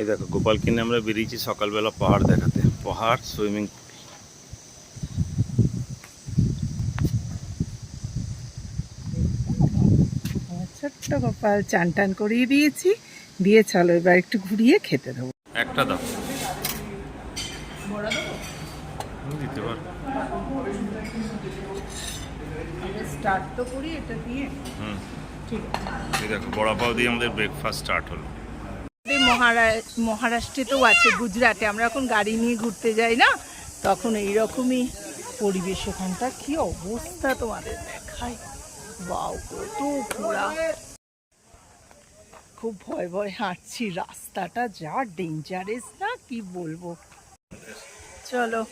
এই দেখো গোপাল কিনে আমরা বেরিয়েছি সকালবেলা পাহাড় দেখাতে। পাহাড় সুইমিং ছোট্ট গোপাল চান টান করিয়ে দিয়েছি। দিয়ে চলো এবার একটু ঘুরিয়ে খেতে দেবো। একটা দাও। দিতে পারো। স্টার্ট তো করি এটা দিয়ে। হুম। ঠিক দেখো বড়া পাও দিয়ে আমাদের ব্রেকফাস্ট স্টার্ট হলো। মহারাষ্ট্রেতেও আছে, গুজরাটে। আমরা এখন গাড়ি নিয়ে ঘুরতে যাই না? তখন এইরকমই পরিবেশ ওখানটা। কি অবস্থা তোমাদের দেখায়? বাউ, কত ঘোড়া খুব ভয় ভয় হাঁটছি। রাস্তাটা যা ডেঞ্জারেস না, কি বলব? চলো।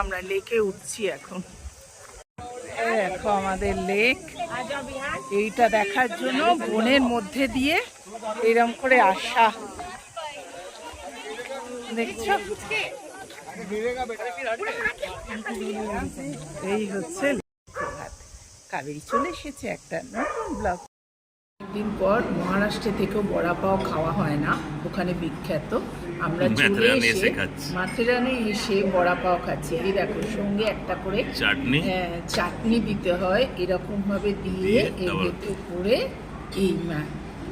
আমরা লেকে উঠছি এখন। দেখো আমাদের লেক। এইটা দেখার জন্য বনের মধ্যে দিয়ে এরম করে আসা। দেখছ? এই হচ্ছে কাবেরি চলে এসেছে একটা নতুন ব্লগ দিন পর মহারাষ্ট্রে থেকেও বড়া পাও খাওয়া হয় না ওখানে বিখ্যাত। আমরা চলে এসে মাথেরানে এসে বড়া পাও খাচ্ছি। এই দেখো সঙ্গে একটা করে চাটনি? হ্যাঁ, চাটনি দিতে হয় এরকম ভাবে দিয়ে এর তারপর- করে এই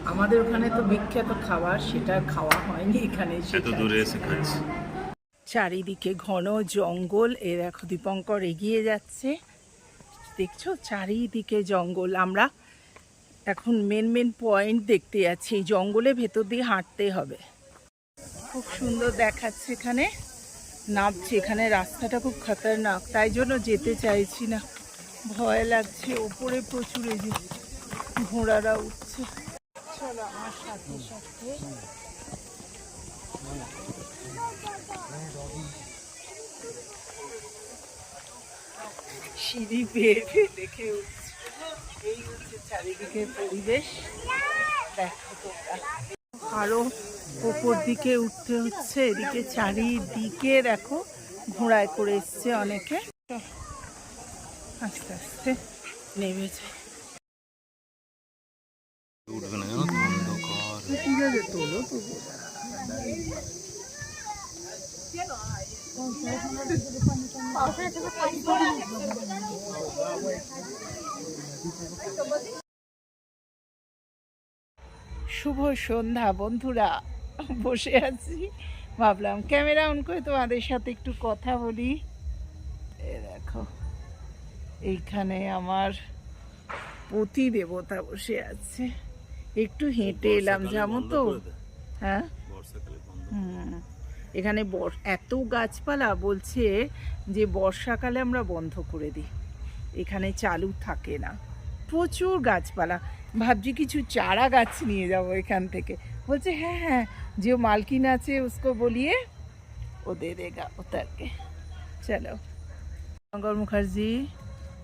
আমাদের ওখানে তো বিখ্যাত খাবার সেটা খাওয়া হয়নি এখানে দূরে এসে খাচ্ছি। চারিদিকে ঘন জঙ্গল এ দেখো দীপঙ্কর এগিয়ে যাচ্ছে। দেখছ? চারিদিকে জঙ্গল। আমরা এখন মেন মেন পয়েন্ট দেখতে যাচ্ছি। এই জঙ্গলের ভেতর দিয়ে হাঁটতে হবে। খুব সুন্দর দেখাচ্ছে এখানে। নামছে এখানে, রাস্তাটা খুব খতরনাক। তাই জন্য যেতে চাইছি না। ভয় লাগছে, ওপরে প্রচুর এই যে ঘোড়ারা উঠছে। সিঁড়ি বেয়ে দেখে উঠছে। চারিদিকের পরিবেশ দেখো তোমরা আরও ওপর দিকে উঠতে হচ্ছে এদিকে চারিদিকে দেখো ঘোড়ায় করে এসছে অনেকে। আস্তে আস্তে নেমেছে উঠবে না জানো? অন্ধকার। ঠিক আছে তোলো তো শুভ সন্ধ্যা বন্ধুরা। বসে আছি। ভাবলাম ক্যামেরা অন করে তোমাদের সাথে একটু কথা বলি। এ দেখো এইখানে আমার পতি দেবতা বসে আছে। একটু হেঁটে এলাম যাব তো? হ্যাঁ। এখানে এত গাছপালা বলছে যে বর্ষাকালে আমরা বন্ধ করে দিই। এখানে চালু থাকে না। প্রচুর গাছপালা। ভাবছি কিছু চারা গাছ নিয়ে যাব এখান থেকে। বলছে হ্যাঁ হ্যাঁ যে মালকিন আছে উসকো বলিয়ে ও দে দেগা ওতারকে চলো। শঙ্কর মুখার্জি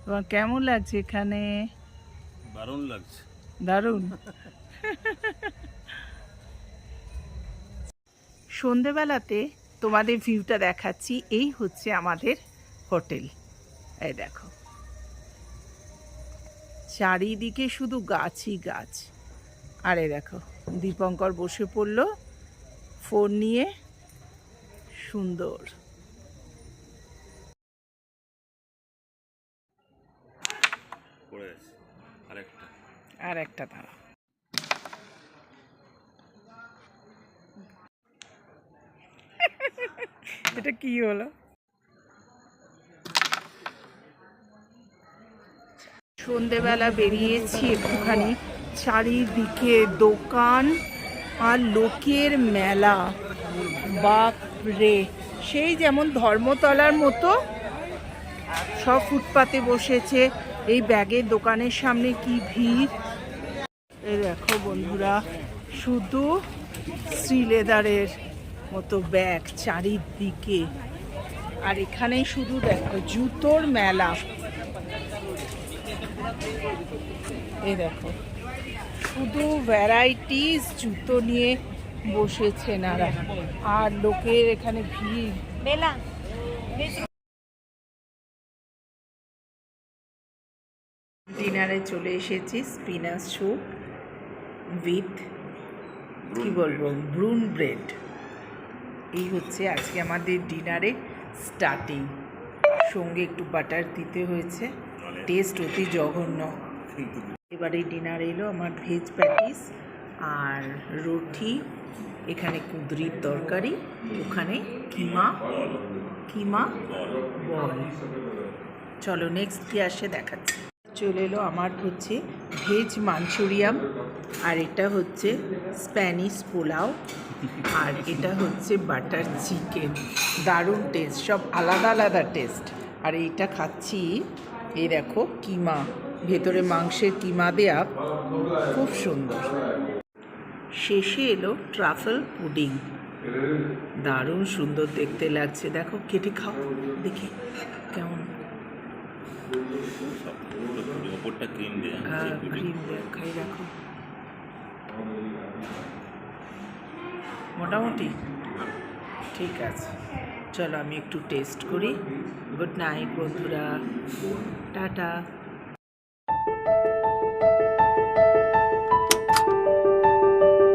তোমার কেমন লাগছে এখানে? দারুণ লাগছে। দারুণ। সন্ধেবেলাতে তোমাদের ভিউটা দেখাচ্ছি এই হচ্ছে আমাদের হোটেল। এই দেখো। চারিদিকে শুধু গাছই গাছ। আরে দেখো দীপঙ্কর বসে পড়ল ফোন নিয়ে সুন্দর। আর একটা দাঁড়া এটা কি হলো? সন্ধেবেলা বেরিয়েছি একটুখানি। চারিদিকে দোকান আর লোকের মেলা। বাপ রে সেই যেমন ধর্মতলার মতো। সব ফুটপাতে বসেছে। এই ব্যাগের দোকানের সামনে কি ভিড়? দেখো বন্ধুরা, শুধু শ্রীলেদারের মতো ব্যাগ চারিদিকে। আর এখানে শুধু দেখো, জুতোর মেলা। এই দেখো। শুধু ভ্যারাইটিস জুতো নিয়ে বসেছে নারা আর লোকের এখানে ভিড়। ডিনারে চলে এসেছি স্পিনাচ স্যুপ উইথ কি বলব? ব্রুন ব্রেড এই হচ্ছে আজকে আমাদের ডিনারে স্টার্টিং সঙ্গে একটু বাটার দিতে হয়েছে। টেস্ট অতি জঘন্য। এবারে ডিনার এলো আমার ভেজ প্যাটিস আর রুটি, এখানে কুঁদরির তরকারি, ওখানে কিমা কিমা বল। চলো নেক্সট কি আসে দেখাচ্ছি। চলে এলো আমার হচ্ছে ভেজ মাঞ্চুরিয়াম আর এটা হচ্ছে স্প্যানিশ পোলাও আর এটা হচ্ছে বাটার চিকেন। দারুণ টেস্ট সব আলাদা আলাদা টেস্ট আর এইটা খাচ্ছি এই দেখো কিমা ভেতরে মাংসের কিমা দেয়া খুব সুন্দর। শেষে এলো ট্রাফেল পুডিং। দারুণ সুন্দর দেখতে লাগছে। দেখো কেটে খাও দেখি কেমন। ক্রিম হ্যাঁ খাই মোটামুটি ঠিক আছে। চলো আমি একটু টেস্ট করি। গুড নাইট বন্ধুরা। টাটা।